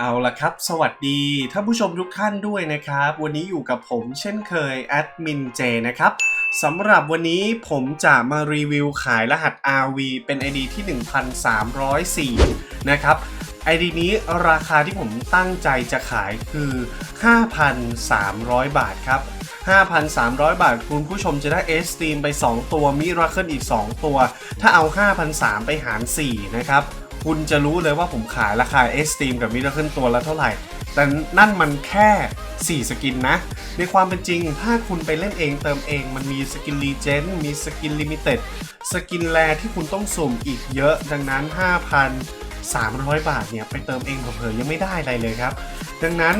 เอาละครับ สวัสดีท่านผู้ชมทุกท่านด้วยนะครับ วันนี้อยู่กับผมเช่นเคยแอดมินเจนะครับสำหรับวันนี้ผมจะมารีวิวขายรหัส RV เป็น ID ที่ 1304 นะครับ ID นี้ราคาที่ผมตั้งใจจะขายคือ 5,300 บาทครับ 5,300 บาท คุณผู้ชมจะได้ S Steam ไป 2 ตัวมิราเคิลอีก 2 ตัว ถ้าเอา 5,300 ไปหาร 4 นะครับ คุณจะรู้เลยว่าผมขายราคา S t e a m กับมิราเคิลตัวละเท่าไหร่ แต่นั่นมันแค่ 4 สกินนะ ในความเป็นจริง ถ้าคุณไปเล่นเองเติมเอง มันมีสกินรีเจนมีสกินลิมิเต็ดสกินแรที่คุณต้องสุ่มอีกเยอะ ดังนั้น 5,300 บาทเนี่ย ไปเติมเองเผลอๆยังไม่ได้อะไรเลยครับ ดังนั้น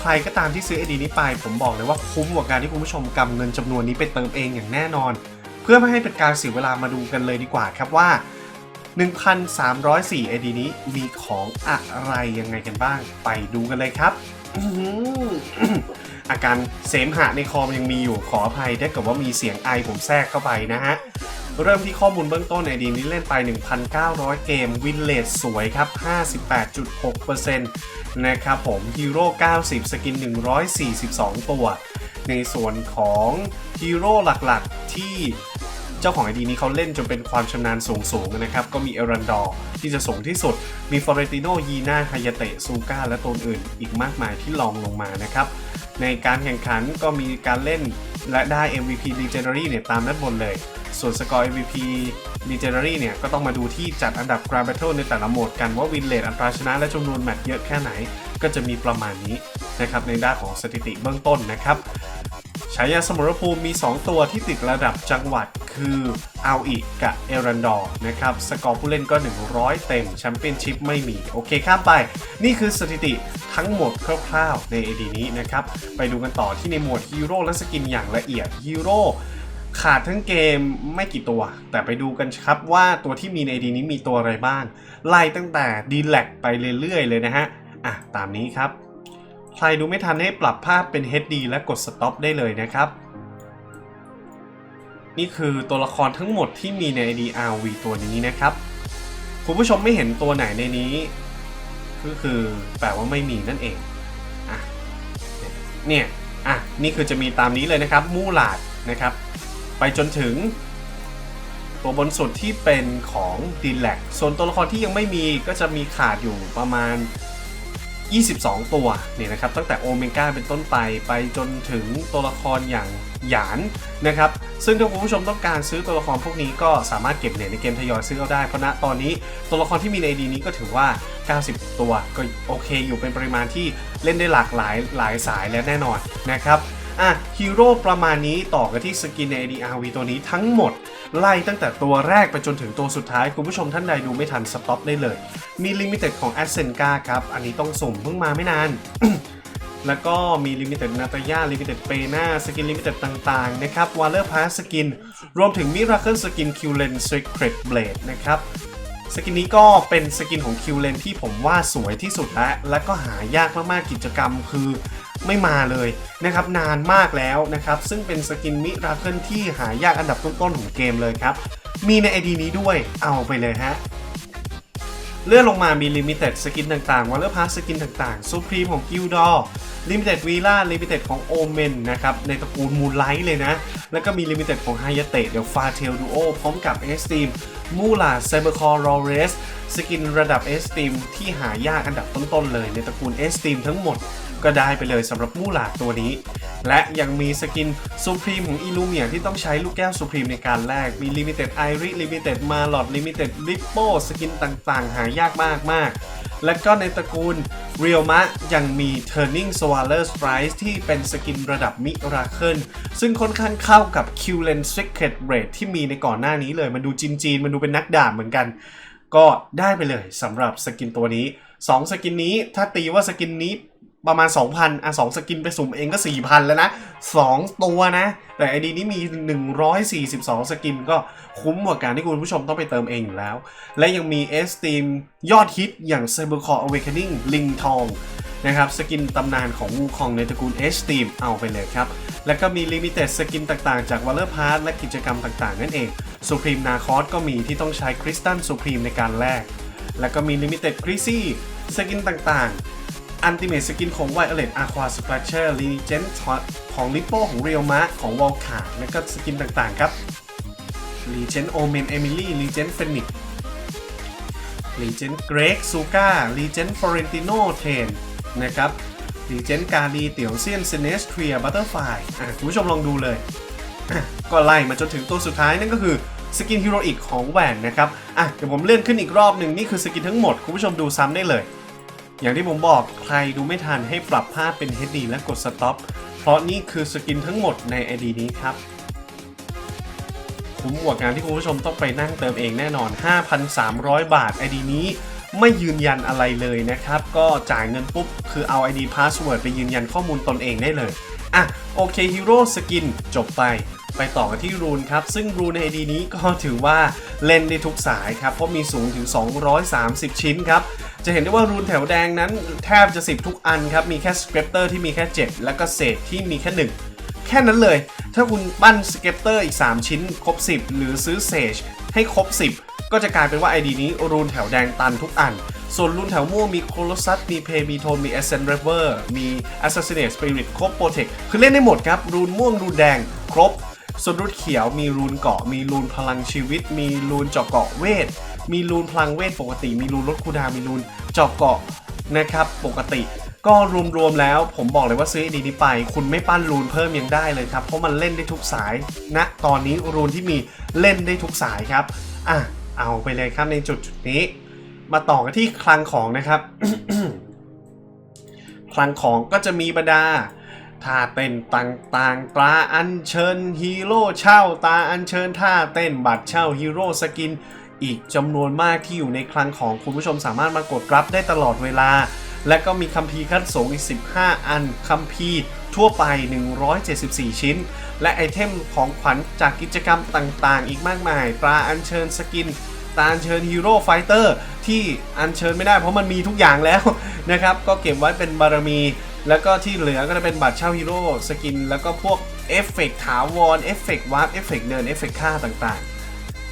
ใครก็ตามที่ซื้อไอดีนี้ไป ผมบอกเลยว่าคุ้มกว่าการที่คุณผู้ชมกำเงินจำนวนนี้ไปเติมเองอย่างแน่นอน เพื่อไม่ให้เป็นการเสียเวลามาดูกันเลยดีกว่าครับว่า 1,304 ID นี้มีของอะไรยังไงกันบ้าง ไปดูกันเลยครับอาการเสมหะในคอมยังมีอยู่ขออภัยถ้าเกิดว่ามีเสียงไอผมแทรกเข้าไปนะฮะ เริ่มที่ข้อมูลเบื้องต้น ID นี้เล่นไป 1,900 เกมวินเลทสวยครับ 58.6%นะครับผมฮีโร่90 สกิน 142 ตัว ในส่วนของฮีโร่หลักๆที่ เจ้าของไอดีนี้เขาเล่นจนเป็นความชำนาญสูงสูงๆนะครับ ก็มีเอรันดอร์ที่จะสูงที่สุด มีฟอเรติโนยีน่าฮายาเตะซูก้าและตัวอื่นอีกมากมายที่ลองลงมานะครับ ในการแข่งขันก็มีการเล่นและได้ MVP Legendary เนี่ยตามด้านบนเลย ส่วนสกอร์ MVP Legendary เนี่ยก็ต้องมาดูที่จัดอันดับ Grand Battle ในแต่ละโหมดกันว่าวินเลทอัตราชนะและจำนวนแมตช์เยอะแค่ไหน ก็จะมีประมาณนี้นะครับในด้านของสถิติเบื้องต้นนะครับ ฉายาสมรภูมิมี 2 ตัวที่ติดระดับจังหวัดคือเอาอีกกับเอรันดอร์นะครับสกอร์ผู้เล่นก็ 100 เต็มแชมเปี้ยนชิพไม่มี โอเคข้ามไป นี่คือสถิติทั้งหมดคร่าวๆใน AD นี้นะครับ ไปดูกันต่อที่ในหมวดฮีโร่และสกินอย่างละเอียดฮีโร่ขาดทั้งเกมไม่กี่ตัว แต่ไปดูกันครับว่าตัวที่มีใน AD นี้มีตัวอะไรบ้าง ไล่ตั้งแต่ดีแลกไปเรื่อยๆเลยนะฮะ อะ ตามนี้ครับ ใครดูไม่ทันให้ปรับภาพเป็น HD และกด Stop ได้เลยนะครับ นี่คือตัวละครทั้งหมดที่มีใน IDRV ตัวนี้นะครับ คุณผู้ชมไม่เห็นตัวไหนในนี้ ก็คือแปลว่าไม่มีนั่นเองอะเนี่ยอะนี่คือจะมีตามนี้เลยนะครับ มู่หลาดนะครับ ไปจนถึง ตัวบนสุดที่เป็นของดีแลกส่วนตัวละครที่ยังไม่มีก็จะมีขาดอยู่ประมาณ 22 ตัวเนี่ยนะครับตั้งแต่โอเมก้าเป็นต้นไปไปจนถึงตัวละครอย่างหยานนะครับซึ่งถ้าคุณผู้ชมต้องการซื้อตัวละครพวกนี้ก็สามารถเก็บเหรียญในเกมทยอยซื้อเอาได้เพราะณตอนนี้ตัวละครที่มีในดีนี้ก็ถือว่า 90 ตัวก็โอเคอยู่เป็นปริมาณที่เล่นได้หลากหลายหลายสายและแน่นอนนะครับอะฮีโร่ประมาณนี้ต่อกันที่สกินใน ADRV ตัวนี้ทั้งหมด ไล่ตั้งแต่ตัวแรกไปจนถึงตัวสุดท้าย คุณผู้ชมท่านใดดูไม่ทันสต็อปได้เลย มีลิมิเต็ดของ a s c e n g a ครับ อันนี้ต้องสุ่มเพิ่งมาไม่นาน แล้วก็มีลิมิเต็ดนาตายาลิมิเต็ดเปน่าสกินลิมิเต็ดต่างๆ นะครับวอลเลอร์พาสสกิน รวมถึงมิราเคิลสกินคิวเลนส e ครตเบลดนะครับสกินนี้ก็เป็นสกินของคิวเลนที่ผมว่าสวยที่สุดและและก็หายากมากๆกิจกรรมคือ ไม่มาเลยนะครับนานมากแล้วนะครับ ซึ่งเป็นสกินมิราเคิลที่หายากอันดับต้นๆของเกมเลยครับ มีใน ID นี้ด้วยเอาไปเลยฮะเลื่อนลงมามีลิมิเต็ดสกินต่างๆวอลเลอร์พาสสกินต่างๆซูพรีมของกิลดอร์ลิมิเต็ดวีล่าลิมิเต็ดของโอเมนนะครับ ในตระกูลมูลไลท์เลยนะ แล้วก็มีลิมิเต็ดของไฮยาเตะเดี๋ยวฟาเทลดูโอพร้อมกับเอสตีมมูลาไซเบอร์คอร์โรเรสสกินระดับเอสตีมที่หายากอันดับต้นๆเลยในตระกูลเอสตีมทั้งหมด ก็ได้ไปเลยสำหรับมูหลาตัวนี้ และยังมีสกินซูพรีมของอิลูเมียที่ต้องใช้ลูกแก้วซูพรีมในการแลกมีลิมิเต็ดไอริลิมิเต็ดมาลอดลิมิเต็ดริปโปสกินต่างๆ หายากมากมากๆและก็ในตระกูลเรียลมะยังมี Turning Swaller Strike ที่เป็นสกินระดับมิราเคิลซึ่งค่อนข้างเข้ากับ q l e n Secret Raid ที่มีในก่อนหน้านี้เลย มันดูจีนๆมันดูเป็นนักดาบเหมือนกัน ก็ได้ไปเลยสำหรับสกินตัวนี้ 2 สกินนี้ถ้าตีว่าสกินนี้ ประมาณ 2,000 อะ 2 สกินไปสุ่มเองก็ 4,000 แล้วนะ 2 ตัวนะ แต่ไอดีนี้มี 142 สกินก็คุ้มกว่าการที่คุณผู้ชมต้องไปเติมเองอยู่แล้ว และยังมี S Team ยอดฮิตอย่าง Cybercore Awakening ลิงทองนะครับ สกินตำนานของวูคองในตระกูล H Team เอาไปเลยครับ แล้วก็มี Limited สกินต่างๆ จาก Waller Pass และกิจกรรมต่างๆ นั่นเอง Supreme Narcos ก็มีที่ต้องใช้ Crystal Supreme ในการแลก แล้วก็มี Limited g r i z z y สกินต่างๆ Ultimate Skin ของ Violet Aqua Splasher Legend ของ Lippo ของ Real m a ของ w a l k a และก็สกินต่างๆครับ Legend Omen Emily Legend Phoenix Legend Greg Suga Legend Florentino t e n นะครับ Legend กาลีเตียวเซียน Sinestria Butterfly อะคุณผู้ชมลองดูเลย ก็ไล่มาจนถึงตัวสุดท้ายนั่นก็คือสกินฮีโรอีกของแหวนนะครับอะเดี๋ยวผมเลื่อนขึ้นอีกรอบหนึ่งนี่คือสกินทั้งหมด คุณผู้ชมดูซ้ำได้เลย อย่างที่ผมบอกใครดูไม่ทันให้ปรับภาพเป็น HD และกด Stop เพราะนี่คือสกินทั้งหมดใน ID นี้ครับ คุ้มกว่างานที่คุณผู้ชมต้องไปนั่งเติมเองแน่นอน 5,300 บาท ID นี้ไม่ยืนยันอะไรเลยนะครับ ก็จ่ายเงินปุ๊บ คือเอา ID Password ไปยืนยันข้อมูลตนเองได้เลย อะ โอเคฮีโร่สกินจบไปไปต่อกันที่รูนครับ ซึ่งรูนใน ID นี้ก็ถือว่าเล่นได้ทุกสายครับ เพราะมีสูงถึง 230 ชิ้นครับ จะเห็นได้ว่ารูนแถวแดงนั้นแทบจะ 10 ทุกอันครับ มีแค่สเ r ปเตอร์ที่มีแค่ 7 แล้วก็เศษที่มีแค่ 1 แค่นั้นเลย ถ้าคุณปั้นสเก็ตเตอร์อีก 3 ชิ้นครบ 10 หรือซื้อเซจให้ครบ 10 ก็จะกลายเป็นว่า ID นี้รูนแถวแดงตันทุกอัน ส่วนรูนแถวม่วงมีโคลซัสมีเพมีโทนมี a s c e n t River มี Assassinate Spirit ครบโปรเทคคือเล่นได้หมดครับ รูนม่วงรูนแดงครบส่วนรูนเขียวมีรูนเกาะ มีรูนพลังชีวิต มีรูนเจาะเกาะเวท มีรูนพลังเวทปกติ มีรูนลดคูดามีรูนเจาะเกาะนะครับ ปกติ ก็รวมๆแล้ว ผมบอกเลยว่าซื้อไอดีนี้ไป คุณไม่ปั้นรูนเพิ่มยังได้เลยครับ เพราะมันเล่นได้ทุกสายณนะตอนนี้รูนที่มีเล่นได้ทุกสายครับอะเอาไปเลยครับในจุดจุดๆนี้ มาต่อกันที่คลังของนะครับ คลังของก็จะมีบรรดาท่าเต้นต่างๆ ตราอัญเชิญฮีโร่เช่าตาอัญเชิญท่าเต้นบัตรเช่าฮีโร่สกิน อีกจำนวนมากที่อยู่ในคลังของคุณผู้ชมสามารถมากดรับได้ตลอดเวลา และก็มีคัมภีร์ขั้นสูงอีก 15 อันคัมภีร์ทั่วไป 174 ชิ้น และไอเทมของขวัญจากกิจกรรมต่างๆ อีกมากมาย ตราอัญเชิญสกินตาอัญเชิญฮีโร่ไฟเตอร์ที่อัญเชิญไม่ได้เพราะมันมีทุกอย่างแล้วนะครับ ก็เก็บไว้เป็นบารมี แล้วก็ที่เหลือก็จะเป็นบัตรเช่าฮีโร่สกิน แล้วก็พวกเอฟเฟกต์ถาวรเอฟเฟกต์วาร์ปเอฟเฟกต์เดินเอฟเฟกต์ค่าต่างๆ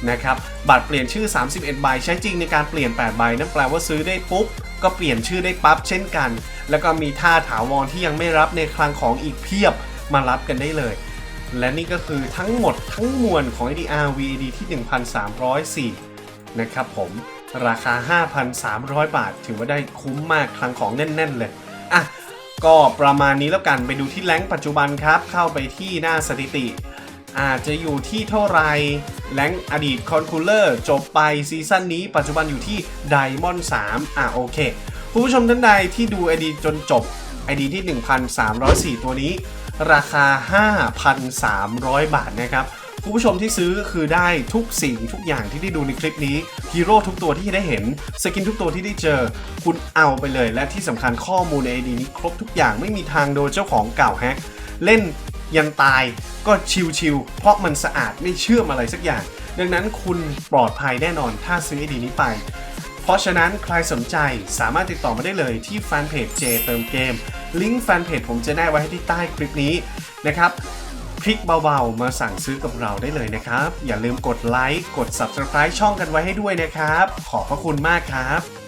นะครับบัตรเปลี่ยนชื่อ 31 ใบใช้จริงในการเปลี่ยน 8 ใบนั่นแปลว่าซื้อได้ปุ๊บ ก็เปลี่ยนชื่อได้ปั๊บเช่นกัน แล้วก็มีท่าถาวรที่ยังไม่รับในคลังของอีกเพียบมารับกันได้เลย และนี่ก็คือทั้งหมดทั้งมวลของ ADR VAD ที่ 1,304 นะครับผมราคา 5,300 บาท ถือว่าได้คุ้มมากคลังของแน่น ๆ เลยอะก็ประมาณนี้แล้วกันไปดูที่แรงปัจจุบันครับ เข้าไปที่หน้าสถิติ อาจจะอยู่ที่เท่าไรแรงอดีตคอนคูลเลอร์จบไปซีซั่นนี้ ปัจจุบันอยู่ที่ไดมอนด์3อะโอเค คุณผู้ชมท่านใดที่ดู ID จนจบ ID ที่ 1,304 ตัวนี้ ราคา 5,300 บาทนะครับคุณผู้ชมที่ซื้อคือได้ทุกสิ่งทุกอย่างที่ได้ดูในคลิปนี้ฮีโร่ทุกตัวที่ได้เห็น สกินทุกตัวที่ได้เจอ คุณเอาไปเลย และที่สำคัญข้อมูลใน ID นี้ครบทุกอย่างไม่มีทางโดนเจ้าของเก่าแฮกเล่น ยันตายก็ชิวๆเพราะมันสะอาดไม่เชื่อมอะไรสักอย่าง ดังนั้นคุณปลอดภัยแน่นอนถ้าซื้อ ID นี้ไป เพราะฉะนั้นใครสนใจสามารถติดต่อมาได้เลยที่แฟนเพจเจเติมเกม ลิงก์แฟนเพจผมจะแนบไว้ให้ที่ใต้คลิปนี้นะครับคลิกเบาๆ มาสั่งซื้อกับเราได้เลยนะครับ อย่าลืมกดไลค์ กด Subscribe ช่องกันไว้ให้ด้วยนะครับ ขอบพระคุณมากครับ